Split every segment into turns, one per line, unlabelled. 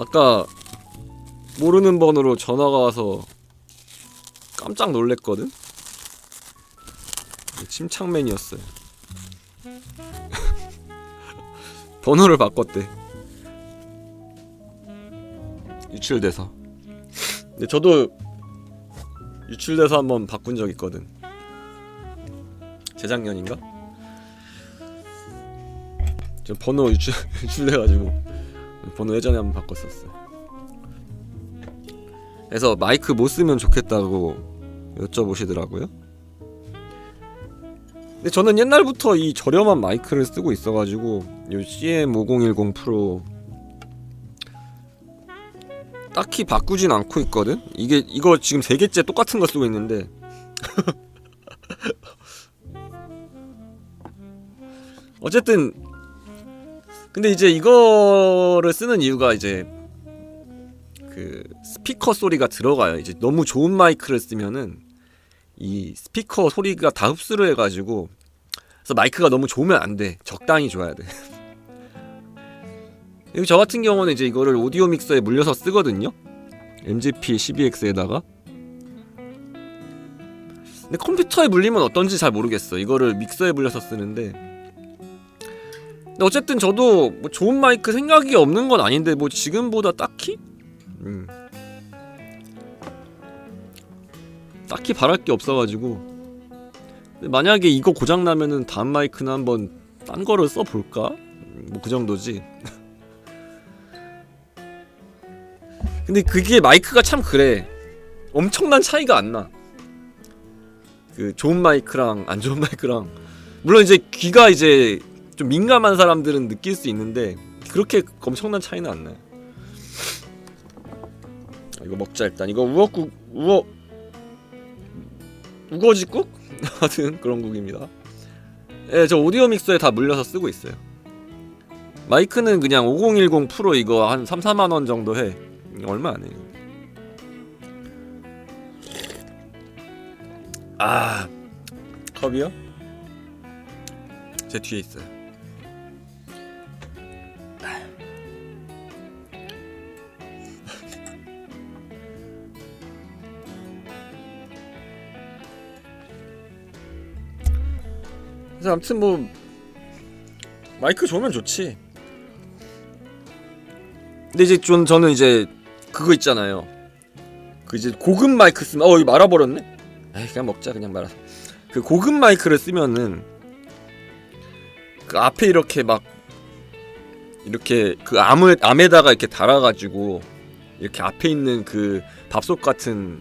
아까 모르는 번호로 전화가 와서 깜짝 놀랬거든. 침착맨이었어요. 번호를 바꿨대. 유출돼서. 근데 저도 유출돼서 한번 바꾼 적 있거든. 재작년인가? 저 번호 유출 유출돼가지고 번호 예전에 한번 바꿨었어요. 그래서 마이크 못 쓰면 좋겠다고 여쭤보시더라고요. 근데 저는 옛날부터 이 저렴한 마이크를 쓰고 있어가지고 이 CM5010 프로 딱히 바꾸진 않고 있거든. 이게 이거 지금 세 개째 똑같은 거 쓰고 있는데 어쨌든 근데 이제 이거를 쓰는 이유가 이제 그 스피커 소리가 들어가요. 이제 너무 좋은 마이크를 쓰면은 이 스피커 소리가 다 흡수를 해가지고 그래서 마이크가 너무 좋으면 안 돼. 적당히 줘야 돼. 여기 저 같은 경우는 이제 이거를 오디오 믹서에 물려서 쓰거든요. MGP 12X에다가. 근데 컴퓨터에 물리면 어떤지 잘 모르겠어. 이거를 믹서에 물려서 쓰는데. 어쨌든 저도 뭐 좋은 마이크 생각이 없는 건 아닌데 뭐 지금보다 딱히 음. 딱히 바랄 게 없어가지고 만약에 이거 고장 나면은 다음 마이크는 한번 딴 거를 써 볼까? 뭐 그 정도지. 근데 그게 마이크가 참 그래. 엄청난 차이가 안 나. 그 좋은 마이크랑 안 좋은 마이크랑 물론 이제 귀가 이제 좀 민감한 사람들은 느낄 수 있는데 그렇게 엄청난 차이는 안 나요. 아, 이거 먹자 일단 이거 우엉국 우어 우거지국 하여튼 그런 국입니다. 예, 저 오디오 믹서에 다 물려서 쓰고 있어요. 마이크는 그냥 5010 프로 이거 한 3, 4만 원 정도 해. 얼마 안 해. 아 컵이요? 제 뒤에 있어요. 그래서 아무튼 뭐 마이크 좋으면 좋지. 근데 이제 좀 저는 이제 그거 있잖아요. 그 이제 고급 마이크 쓰면 어 이거 말아버렸네. 에이 그냥 먹자 그냥 말아. 그 고급 마이크를 쓰면은 그 앞에 이렇게 막 이렇게 그 암을 암에다가 이렇게 달아가지고 이렇게 앞에 있는 그 밥솥 같은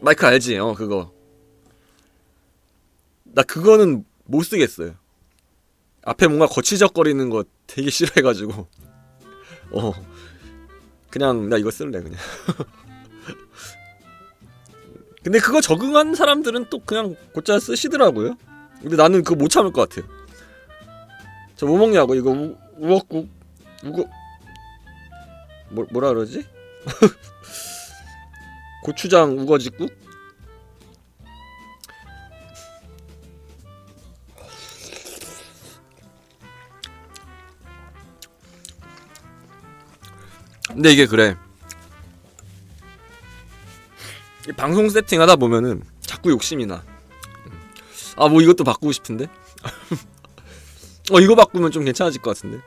마이크 알지? 어 그거. 나 그거는 못 쓰겠어요. 앞에 뭔가 거치적거리는 거 되게 싫어해가지고 어 그냥 나 이거 쓸래 그냥. 근데 그거 적응한 사람들은 또 그냥 곧잘 쓰시더라고요. 근데 나는 그거 못 참을 것 같아. 저뭐 먹냐고 이거 우, 우엉국 우거 뭐 뭐라 그러지? 고추장 우거지국? 근데 이게 그래. 이 방송 세팅하다 보면은 자꾸 욕심이 나. 아 뭐 이것도 바꾸고 싶은데. 어 이거 바꾸면 좀 괜찮아질 것 같은데.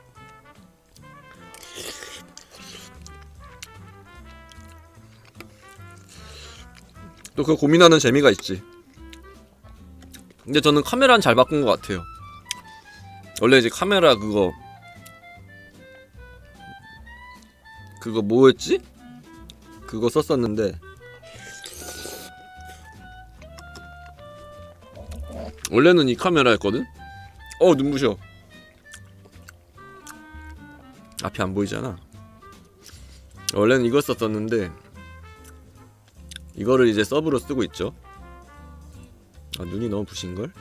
또 그거 고민하는 재미가 있지. 근데 저는 카메라는 잘 바꾼 것 같아요. 원래 이제 카메라 그거 그거 뭐였지? 그거 썼었는데 원래는 이 카메라였거든. 어 눈부셔. 앞이 안 보이잖아. 원래는 이거 썼었는데 이거를 이제 서브로 쓰고 있죠. 아 눈이 너무 부신 걸.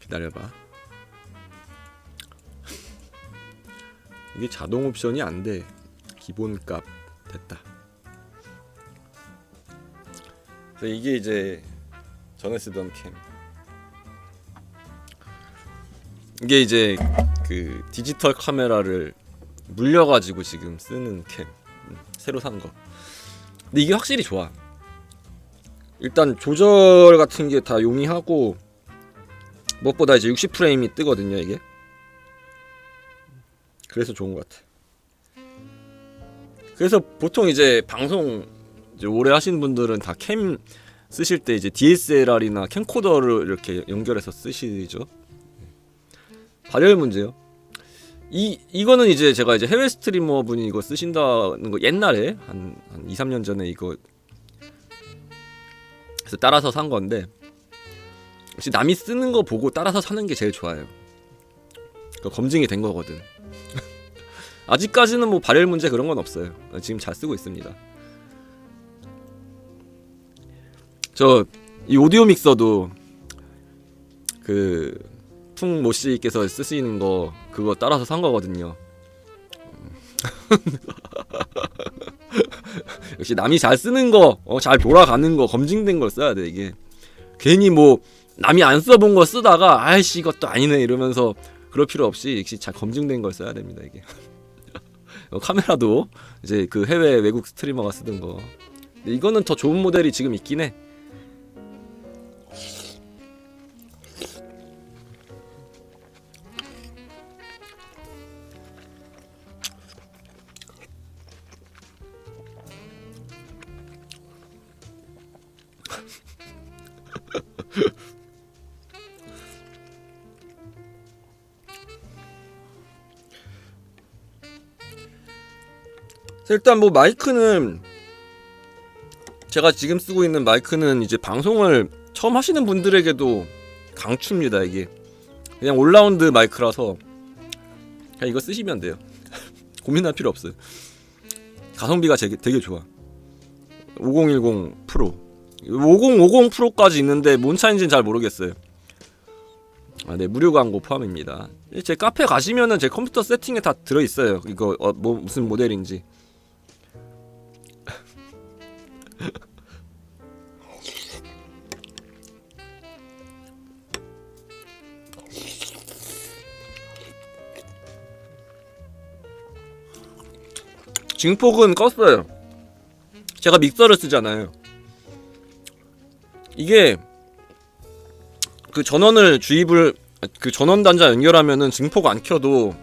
기다려봐. 이게 자동 옵션이 안 돼. 기본값 됐다. 이게 이제 전에 쓰던 캠. 이게 이제 그 디지털 카메라를 물려가지고 지금 쓰는 캠 음, 새로 산 거. 근데 이게 확실히 좋아. 일단 조절 같은 게 다 용이하고 무엇보다 이제 60 프레임이 뜨거든요 이게. 그래서 좋은 것 같아. 그래서 보통 이제 방송 이제 오래 하신 분들은 다 캠 쓰실 때 이제 DSLR이나 캠코더를 이렇게 연결해서 쓰시죠. 발열 문제요. 이 이거는 이제 제가 이제 해외 스트리머 분이 이거 쓰신다는 거 옛날에 한, 한 2, 3년 전에 이거 그래서 따라서 산 건데 역시 남이 쓰는 거 보고 따라서 사는 게 제일 좋아요. 그 검증이 된 거거든. 아직까지는 뭐 발열 문제 그런 건 없어요. 지금 잘 쓰고 있습니다. 저 이 오디오 믹서도 그 풍 모 씨께서 쓰시는 거 그거 따라서 산 거거든요. 역시 남이 잘 쓰는 거, 어, 잘 돌아가는 거, 검증된 걸 써야 돼 이게. 괜히 뭐 남이 안 써본 거 쓰다가 아이씨 이것도 아니네 이러면서 그럴 필요 없이 역시 잘 검증된 걸 써야 됩니다 이게. 어, 카메라도 이제 그 해외 외국 스트리머가 쓰던 거. 이거는 더 좋은 모델이 지금 있긴 해. 일단 뭐 마이크는 제가 지금 쓰고 있는 마이크는 이제 방송을 처음 하시는 분들에게도 강추입니다 이게. 그냥 올라운드 마이크라서 그냥 이거 쓰시면 돼요. 고민할 필요 없어요. 가성비가 되게, 되게 좋아. 5010 프로. 5050 프로까지 있는데 뭔 차인지는 잘 모르겠어요. 아, 네 무료 광고 포함입니다. 제 카페 가시면은 제 컴퓨터 세팅에 다 들어있어요. 이거 어, 뭐 무슨 모델인지 증폭은 껐어요. 제가 믹서를 쓰잖아요. 이게 그 전원을 주입을 그 전원 단자 연결하면은 증폭 안 켜도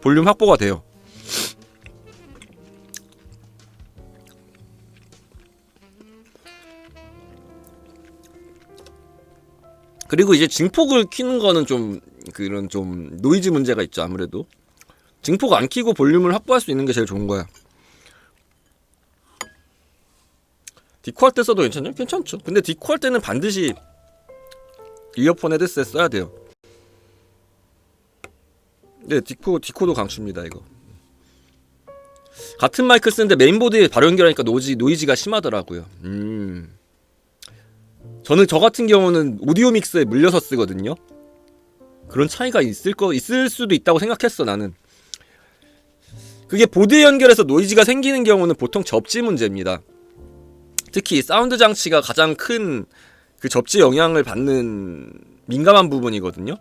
볼륨 확보가 돼요. 그리고 이제 증폭을 키는 거는 좀 그런 좀 노이즈 문제가 있죠 아무래도 증폭 안 키고 볼륨을 확보할 수 있는 게 제일 좋은 거야. 디코 할 때 써도 괜찮냐? 괜찮죠. 근데 디코 할 때는 반드시 이어폰 헤드셋 써야 돼요. 네, 디코 디코도 강추입니다 이거. 같은 마이크 쓰는데 메인보드에 바로 연결하니까 노이즈 노이즈가 심하더라고요. 음. 저는 저 같은 경우는 오디오 믹스에 물려서 쓰거든요. 그런 차이가 있을 거 있을 수도 있다고 생각했어 나는. 그게 보드에 연결해서 노이즈가 생기는 경우는 보통 접지 문제입니다. 특히 사운드 장치가 가장 큰 그 접지 영향을 받는 민감한 부분이거든요.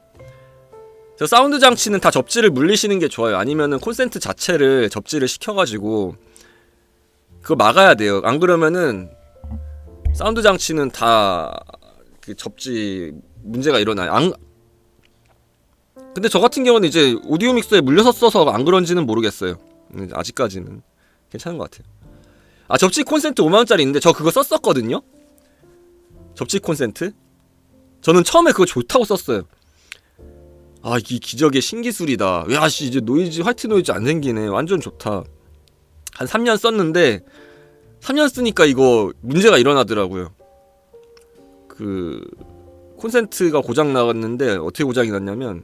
저 사운드 장치는 다 접지를 물리시는 게 좋아요. 아니면은 콘센트 자체를 접지를 시켜가지고 그거 막아야 돼요. 안 그러면은 사운드 장치는 다 그 접지 문제가 일어나요. 안 근데 저 같은 경우는 이제 오디오 믹서에 물려서 써서 안 그런지는 모르겠어요. 음, 아직까지는 괜찮은 것 같아요. 아 접지 콘센트 5만 원짜리 있는데 저 그거 썼었거든요. 접지 콘센트. 저는 처음에 그거 좋다고 썼어요. 아 이 기적의 신기술이다. 야 씨 이제 노이즈 화이트 노이즈 안 생기네. 완전 좋다. 한 3년 썼는데 3년 쓰니까 이거 문제가 일어나더라고요. 그 콘센트가 고장 나갔는데 어떻게 고장이 났냐면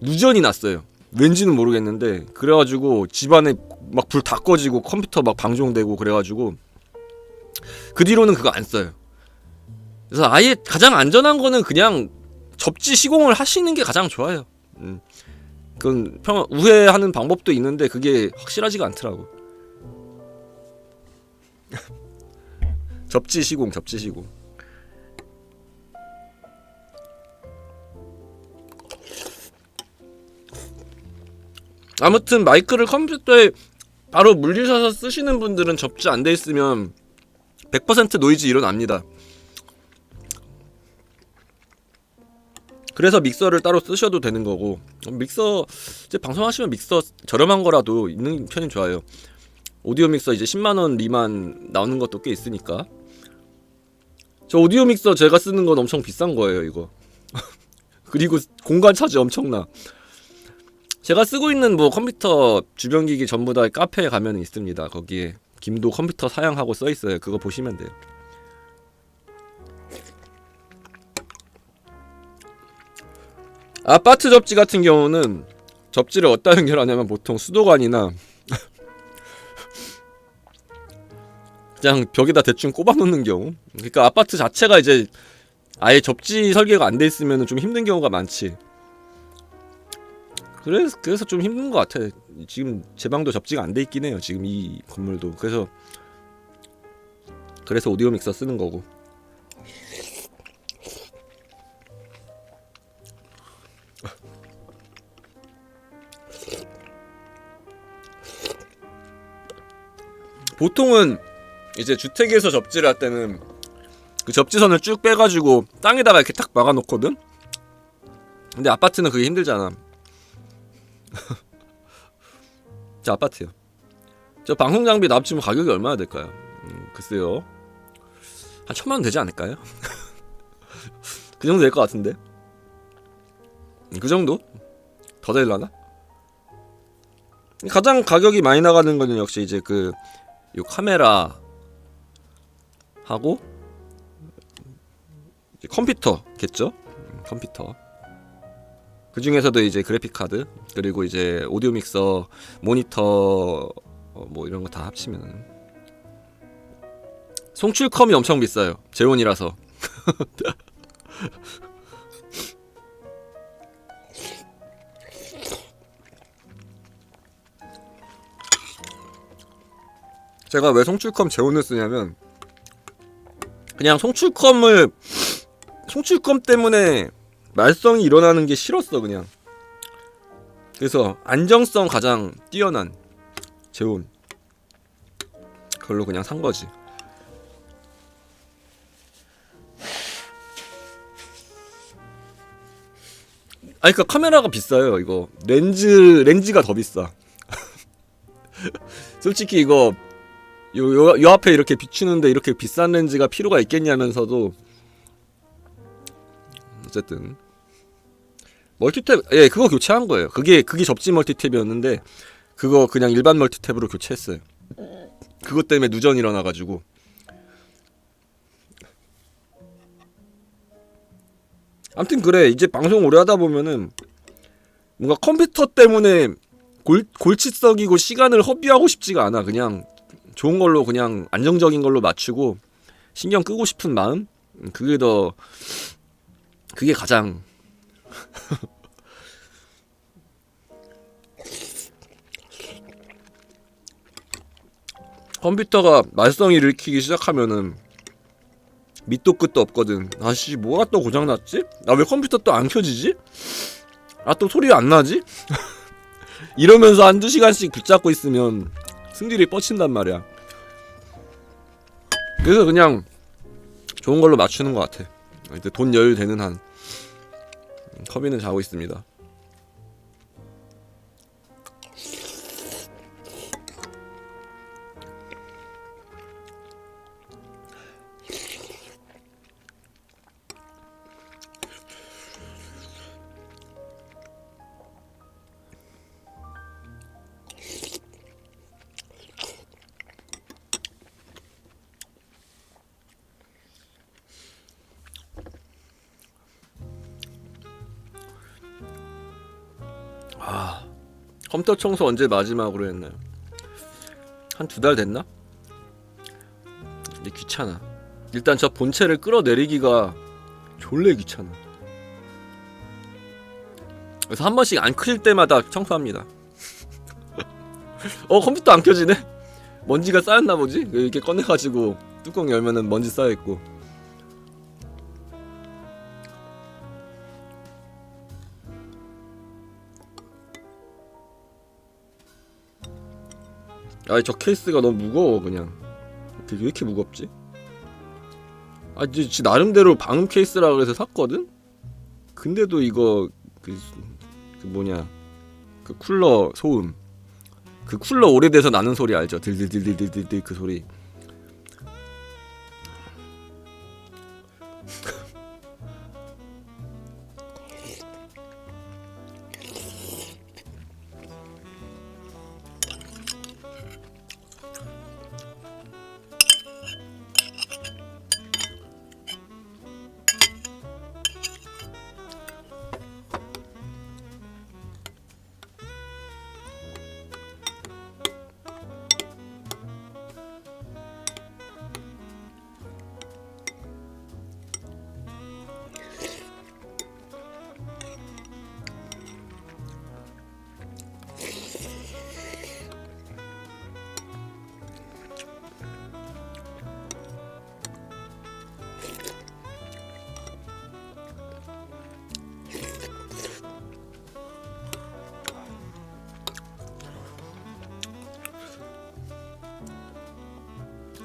무전이 났어요. 왠지는 모르겠는데 그래가지고 집안에 막 불 다 꺼지고 컴퓨터 막 방종되고 그래가지고 그 뒤로는 그거 안 써요. 그래서 아예 가장 안전한 거는 그냥 접지 시공을 하시는 게 가장 좋아요. 음. 그건 평 우회하는 방법도 있는데 그게 확실하지가 않더라고. 접지 시공, 접지 시공. 아무튼 마이크를 컴퓨터에 바로 물리셔서 쓰시는 분들은 접지 안 돼 있으면 100% 노이즈 일어납니다. 그래서 믹서를 따로 쓰셔도 되는 거고 믹서 이제 방송하시면 믹서 저렴한 거라도 있는 편이 좋아요. 오디오 믹서 이제 10만 원 미만 나오는 것도 꽤 있으니까. 저 오디오 믹서 제가 쓰는 건 엄청 비싼 거예요, 이거. 그리고 공간 차지 엄청나. 제가 쓰고 있는 뭐 컴퓨터 주변 기기 전부 다 카페에 가면 있습니다. 거기에 김도 컴퓨터 사양하고 써 있어요. 그거 보시면 돼요. 아파트 접지 같은 경우는 접지를 어디다 연결하냐면 보통 수도관이나 그냥 벽에다 대충 꼽아 놓는 경우. 그러니까 아파트 자체가 이제 아예 접지 설계가 안 돼 있으면 좀 힘든 경우가 많지. 그래서 그래서 좀 힘든 것 같아. 지금 제 방도 접지가 안 돼 있긴 해요. 지금 이 건물도 그래서 그래서 오디오 믹서 쓰는 거고. 보통은 이제 주택에서 접지를 할 때는 그 접지선을 쭉 빼가지고 땅에다가 이렇게 탁 막아놓거든. 근데 아파트는 그게 힘들잖아. 자 아파트요. 저 방송 장비 납치면 가격이 얼마나 될까요? 음, 글쎄요. 한 천만 원 되지 않을까요? 그 정도 될 것 같은데. 음, 그 정도? 더 될라나? 가장 가격이 많이 나가는 거는 역시 이제 그 요 카메라 하고 컴퓨터겠죠? 음, 컴퓨터. 그 중에서도 이제 그래픽 카드 그리고 이제 오디오 믹서, 모니터 어, 뭐 이런 거 다 합치면은 송출컴이 엄청 비싸요. 재원이라서. 제가 왜 송출컴 재원을 쓰냐면 그냥 송출컴을 송출컴 때문에 말썽이 일어나는 게 싫었어 그냥. 그래서 안정성 가장 뛰어난 재온 그걸로 그냥 산 거지. 아니 그니까 카메라가 비싸요 이거. 렌즈 렌즈가 더 비싸. 솔직히 이거 요, 요, 요 앞에 이렇게 비추는데 이렇게 비싼 렌즈가 필요가 있겠냐면서도 어쨌든 멀티탭 예 그거 교체한 거예요. 그게 그게 접지 멀티탭이었는데 그거 그냥 일반 멀티탭으로 교체했어요. 그것 때문에 누전 일어나가지고. 아무튼 그래. 이제 방송 오래 하다 보면은 뭔가 컴퓨터 때문에 골, 골치 썩이고 시간을 허비하고 싶지가 않아. 그냥 좋은 걸로 그냥 안정적인 걸로 맞추고 신경 끄고 싶은 마음? 음, 그게 더 그게 가장 컴퓨터가 말썽이 일으키기 시작하면은 밑도 끝도 없거든 아씨 뭐가 또 고장 났지? 나 왜 컴퓨터 또 안 켜지지? 아 또 소리 안 나지? 이러면서 한두 시간씩 붙잡고 있으면 승질이 뻗친단 말이야 그래서 그냥 좋은 걸로 맞추는 것 같아 이제 돈 여유 되는 한 커비는 자고 있습니다 컴퓨터 청소 언제 마지막으로 했나요? 한 두 달 됐나? 근데 귀찮아. 일단 저 본체를 끌어내리기가 졸래 귀찮아. 그래서 한 번씩 안 켜질 때마다 청소합니다. 어 컴퓨터 안 켜지네? 먼지가 쌓였나 보지? 이렇게 꺼내가지고 뚜껑 열면은 먼지 쌓여있고 아니 저 케이스가 너무 무거워 그냥 왜 이렇게 무겁지? 아 지, 지 나름대로 방음 케이스라 그래서 샀거든? 근데도 이거 그, 그 뭐냐 그 쿨러 소음 그 쿨러 오래돼서 나는 소리 알죠? 들들들들들들 그 소리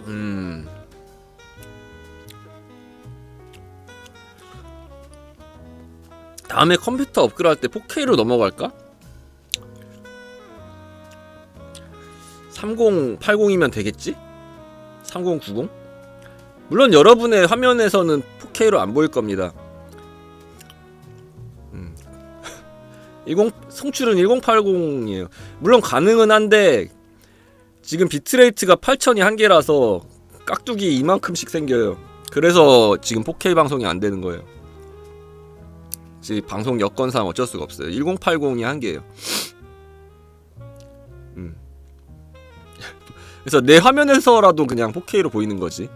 음. 다음에 컴퓨터 업그레이드 할 때 4K로 넘어갈까? 3080이면 되겠지? 3090? 물론 여러분의 화면에서는 4K로 안 보일 겁니다. 음. 10 송출은 1080이에요. 물론 가능은 한데 지금 비트레이트가 8000이 한계라서 깍두기 이만큼씩 생겨요. 그래서 지금 4K 방송이 안 되는 거예요. 지금 방송 여건상 어쩔 수가 없어요. 1080이 한계예요. 음. 그래서 내 화면에서라도 그냥 4K로 보이는 거지.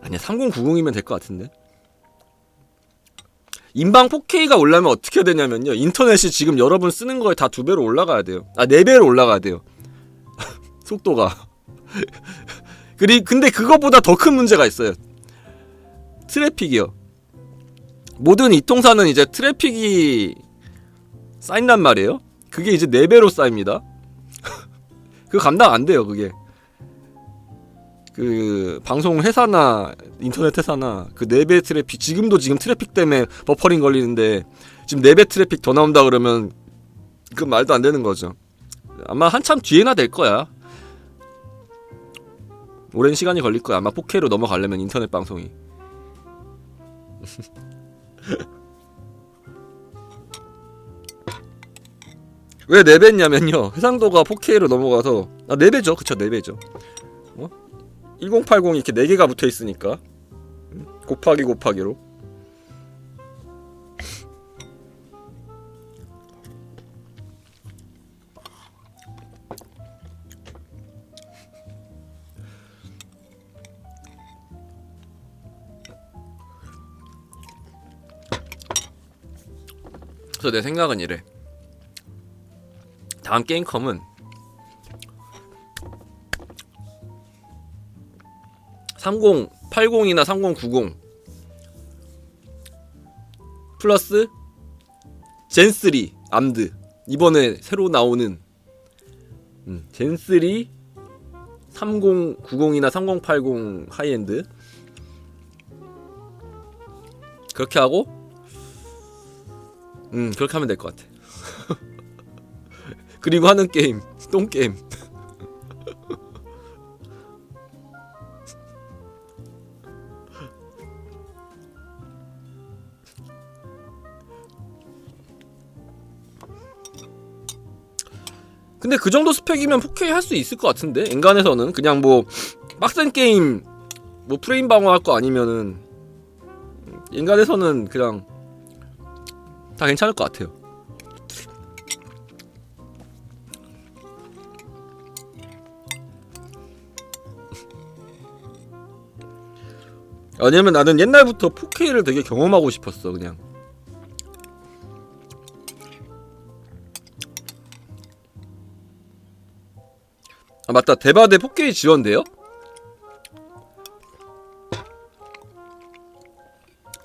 아니야 3090이면 될 것 같은데. 인방 4K가 올라면 어떻게 되냐면요. 인터넷이 지금 여러분 쓰는 거에 다 두 배로 올라가야 돼요. 아, 네 배로 올라가야 돼요. 속도가. 그리 근데 그거보다 더 큰 문제가 있어요. 트래픽이요. 모든 이통사는 이제 트래픽이 쌓인단 말이에요. 그게 이제 네 배로 쌓입니다. 그 감당 안 돼요, 그게. 그 방송 회사나 인터넷 회사나 그 네배 트래픽 지금도 지금 트래픽 때문에 버퍼링 걸리는데 지금 네배 트래픽 더 나온다 그러면 그 말도 안 되는 거죠. 아마 한참 뒤에나 될 거야. 오랜 시간이 걸릴 거야. 아마 4K로 넘어가려면 인터넷 방송이. 왜 4배냐면요. 해상도가 4K로 넘어가서 아 4배죠. 그쵸 4배죠. 1080 이렇게 4개가 붙어 있으니까. 음, 곱하기 곱하기로. 그래서 내 생각은 이래. 다음 게임컴은 3080이나 3090 플러스 젠3 암드. 이번에 새로 나오는 음, 젠3 3090이나 3080 하이엔드. 그렇게 하고 음 그렇게 하면 될 것 같아. 그리고 하는 게임 똥 게임 근데 그 정도 스펙이면 4K 할 수 있을 것 같은데 엔간에서는 그냥 뭐 빡센 게임 뭐 프레임 방어할 거 아니면은 엔간에서는 그냥 다 괜찮을 것 같아요. 왜냐면 나는 옛날부터 4K를 되게 경험하고 싶었어 그냥 아 맞다 대바대 4K 지원돼요?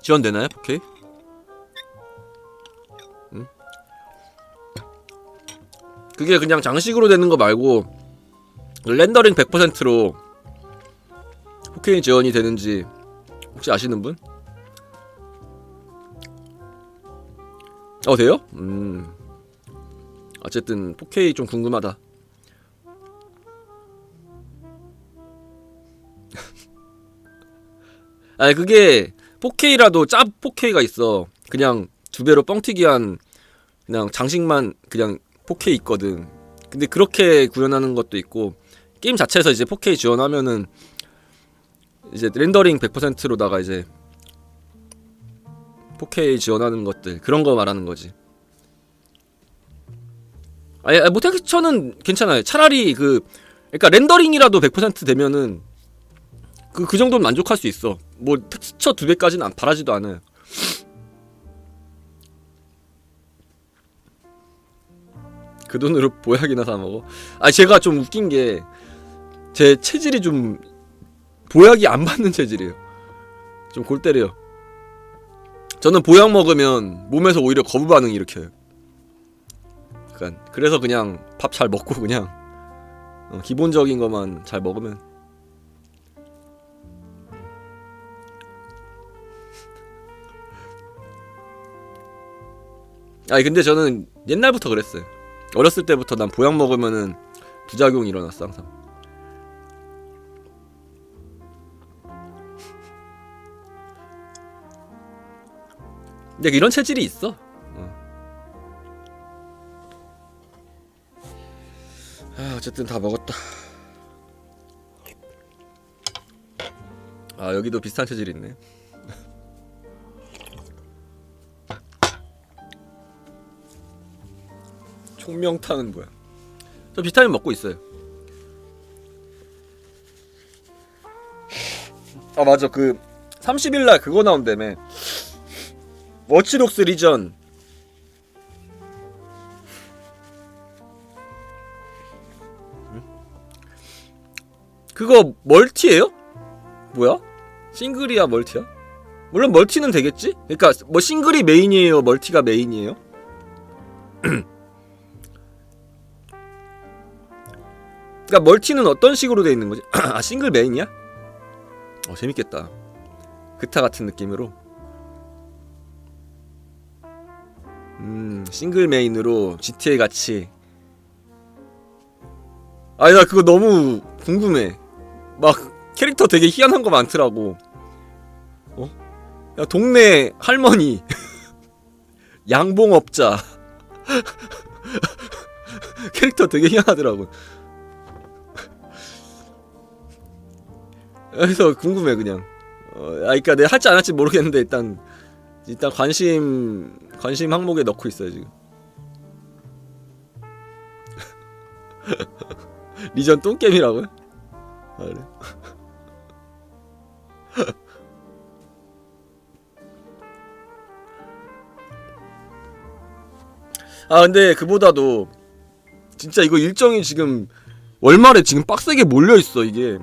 지원되나요 4K? 응? 그게 그냥 장식으로 되는 거 말고 렌더링 100%로 4K 지원이 되는지 혹시 아시는 분? 어 돼요? 음 어쨌든 4K 좀 궁금하다. 아니 그게 4K라도 짭 4K가 있어. 그냥 두 배로 뻥튀기한 그냥 장식만 그냥 4K 있거든. 근데 그렇게 구현하는 것도 있고 게임 자체에서 이제 4K 지원하면은 이제 렌더링 100%로다가 이제 4K 지원하는 것들 그런 거 말하는 거지. 아니 아니, 뭐 텍스처는 괜찮아요. 차라리 그 그러니까 렌더링이라도 100% 되면은 그 그 정도는 만족할 수 있어. 뭐 텍스처 두 배까지는 안 바라지도 않아요. 그 돈으로 보약이나 사 먹어. 아 제가 좀 웃긴 게 제 체질이 좀 보약이 안 맞는 체질이에요. 좀 골 때려요. 저는 보약 먹으면 몸에서 오히려 거부 반응 일으켜요. 약간 그래서 그냥 밥 잘 먹고 그냥 어, 기본적인 것만 잘 먹으면 아니 근데 저는 옛날부터 그랬어요. 어렸을 때부터 난 보약 먹으면은 부작용이 일어났어 항상. 근데 이런 체질이 있어. 어. 아, 어쨌든 다 먹었다. 아 여기도 비슷한 체질이 있네. 총명탕은 뭐야? 저 비타민 먹고 있어요. 아 맞아 그 30일 날 그거 나온다며. 워치독스 리전. 그거 멀티예요? 뭐야? 싱글이야 멀티야? 물론 멀티는 되겠지? 그러니까 뭐 싱글이 메인이에요, 멀티가 메인이에요? 그러니까 멀티는 어떤 식으로 돼 있는 거지? 아 싱글 메인이야? 어 재밌겠다. 그타 같은 느낌으로. 음 싱글 메인으로 GTA 같이. 아니 나 그거 너무 궁금해. 막 캐릭터 되게 희한한 거 많더라고. 어? 야 동네 할머니, 양봉업자. 캐릭터 되게 희한하더라고. 그래서 궁금해 그냥. 어, 아, 그러니까 내가 할지 안 할지 모르겠는데 일단 일단 관심 관심 항목에 넣고 있어요 지금. 리전 똥게임이라고요? 아, 그래. 아 근데 그보다도 진짜 이거 일정이 지금 월말에 지금 빡세게 몰려 있어 이게.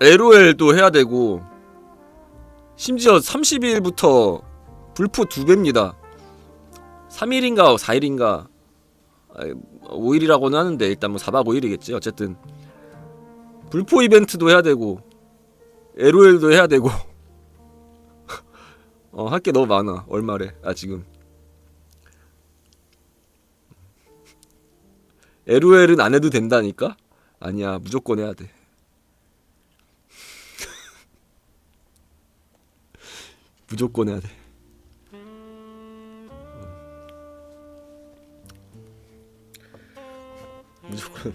LOL도 해야 되고 심지어 30일부터 불포 두 배입니다. 3일인가 4일인가 5일이라고는 하는데 일단 뭐 4박 5일이겠지 어쨌든 불포 이벤트도 해야 되고 LOL도 해야 되고 어 할 게 너무 많아 월말에 아 지금 LOL은 안 해도 된다니까? 아니야 무조건 해야 돼 무조건 해야 돼. 무조건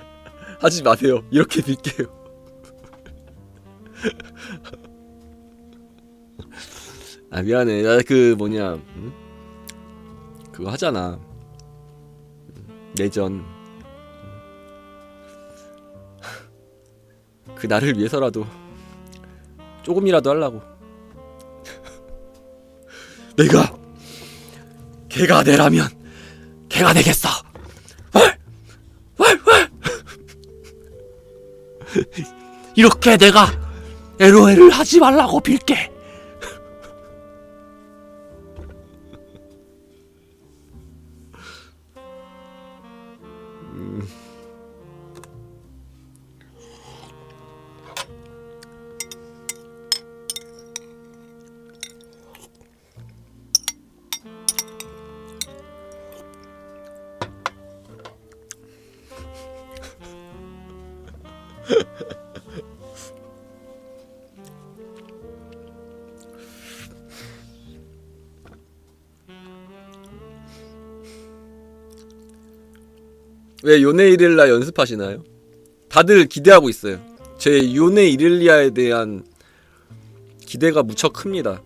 하지 마세요. 이렇게 빌게요. 아 미안해. 나 그 뭐냐 응? 그거 하잖아. 내전. 그 나를 위해서라도 조금이라도 하려고. 내가 개가 되라면 개가 되겠어. 이렇게 내가 LOL을 하지 말라고 빌게. 왜 요네 이렐라 연습하시나요? 다들 기대하고 있어요. 제 요네 이렐리아에 대한 기대가 무척 큽니다.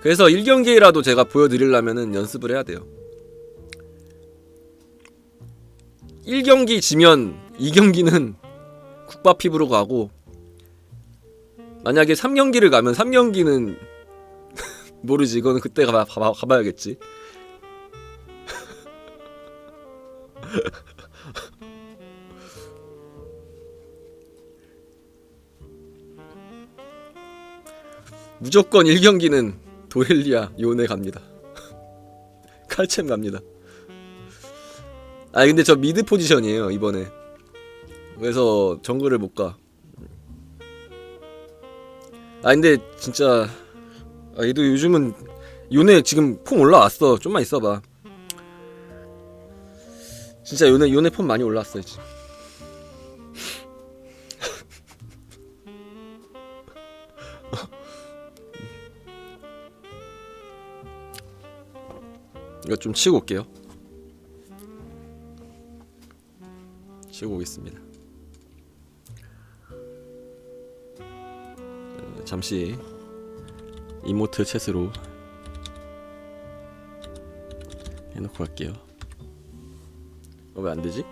그래서 1경기라도 제가 보여드리려면은 연습을 해야 돼요. 1경기 지면 2경기는 국밥 피부로 가고 만약에 3경기를 가면 3경기는 모르지 이거는 그때 가봐, 가봐, 가봐야겠지 무조건 1경기는 도렐리아 요네 갑니다. 칼챔 갑니다. 아 근데 저 미드 포지션이에요 이번에. 그래서 정글을 못 가. 아 근데 진짜 아 얘도 요즘은 요네 지금 폼 올라왔어. 좀만 있어봐 진짜 요네 요네 폼 많이 올라왔어 지금 이거 좀 치고 올게요. 치고 오겠습니다. 어, 잠시 이모트 챗으로 해놓고 갈게요. 어, 왜 안 되지?